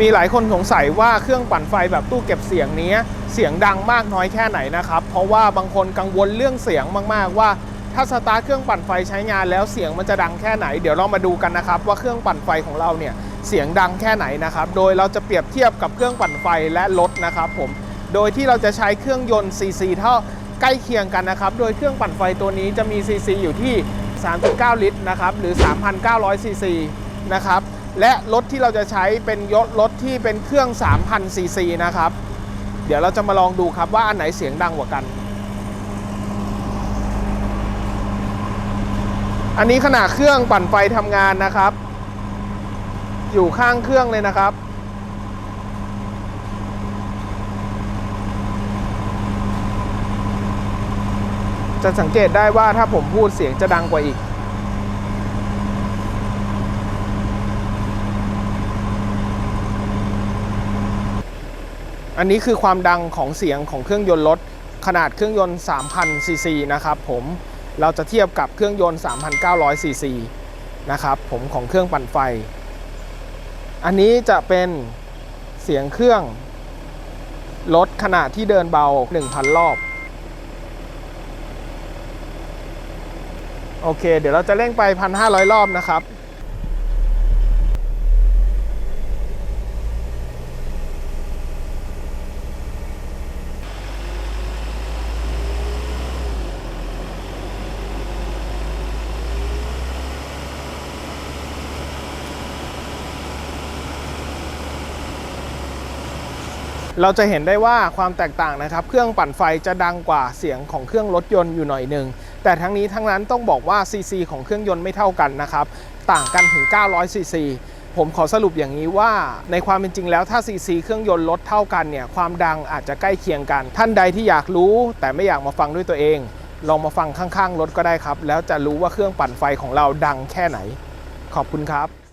มีหลายคนสงสัยว่าเครื่องปั่นไฟแบบตู้เก็บเสียงนี้เสียงดังมากน้อยแค่ไหนนะครับ เพราะว่าบางคนกังวลเรื่องเสียงมากๆว่า ถ้าสตาร์ทเครื่องปั่นไฟใช้งานแล้วเสียงมันจะดังแค่ไหน เดี๋ยวเรามาดูกันนะครับ ว่าเครื่องปั่นไฟของเราเนี่ยเสียงดังแค่ไหนนะครับ โดยเราจะเปรียบเทียบกับเครื่องปั่นไฟและรถนะครับผม โดยที่เราจะใช้เครื่องยนต์ CC เท่าใกล้เคียงกันนะครับ โดยเครื่องปั่นไฟตัวนี้จะมี CC อยู่ที่ 3.9 ลิตรนะครับ หรือ 3,900 CC นะครับ และรถที่เราจะใช้เป็นยศรถที่เป็นเครื่อง 3,000 CC นะครับ เดี๋ยวเราจะมาลองดูครับว่าอันไหนเสียงดังกว่ากัน อันนี้ขณะเครื่องปั่นไฟทำงานนะครับ อยู่ข้างเครื่องเลยนะครับจะสังเกตได้ว่าถ้าผมพูดเสียงจะดังกว่าอีก อันนี้คือความดังของเสียงของเครื่องยนต์รถ ขนาดเครื่องยนต์3,000ซีซีนะครับผมเราจะเทียบกับเครื่องยนต์3,900ซีซีนะครับผมของเครื่องปั่นไฟ อันนี้จะเป็นเสียงเครื่องรถขณะที่เดินเบา 1,000 รอบ โอเค เดี๋ยวเราจะเร่งไป 1,500 รอบนะครับ เราจะเห็นได้ว่าความแตกต่างนะครับ เครื่องปั่นไฟจะดังกว่าเสียงของเครื่องรถยนต์อยู่หน่อยหนึ่ง แต่ทั้งนี้ทั้งนั้นต้องบอกว่าซีซีของเครื่องยนต์ไม่เท่ากันนะครับ ต่างกันถึง 900ซีซีผมขอสรุปอย่างนี้ว่าในความเป็นจริงแล้วถ้าซีซีเครื่องยนต์ลดเท่ากันเนี่ยความดังอาจจะใกล้เคียงกัน ท่านใดที่อยากรู้ แต่ไม่อยากมาฟังด้วยตัวเอง ลองมาฟังข้างๆรถก็ได้ครับ แล้วจะรู้ว่าเครื่องปั่นไฟของเราดังแค่ไหน ขอบคุณครับ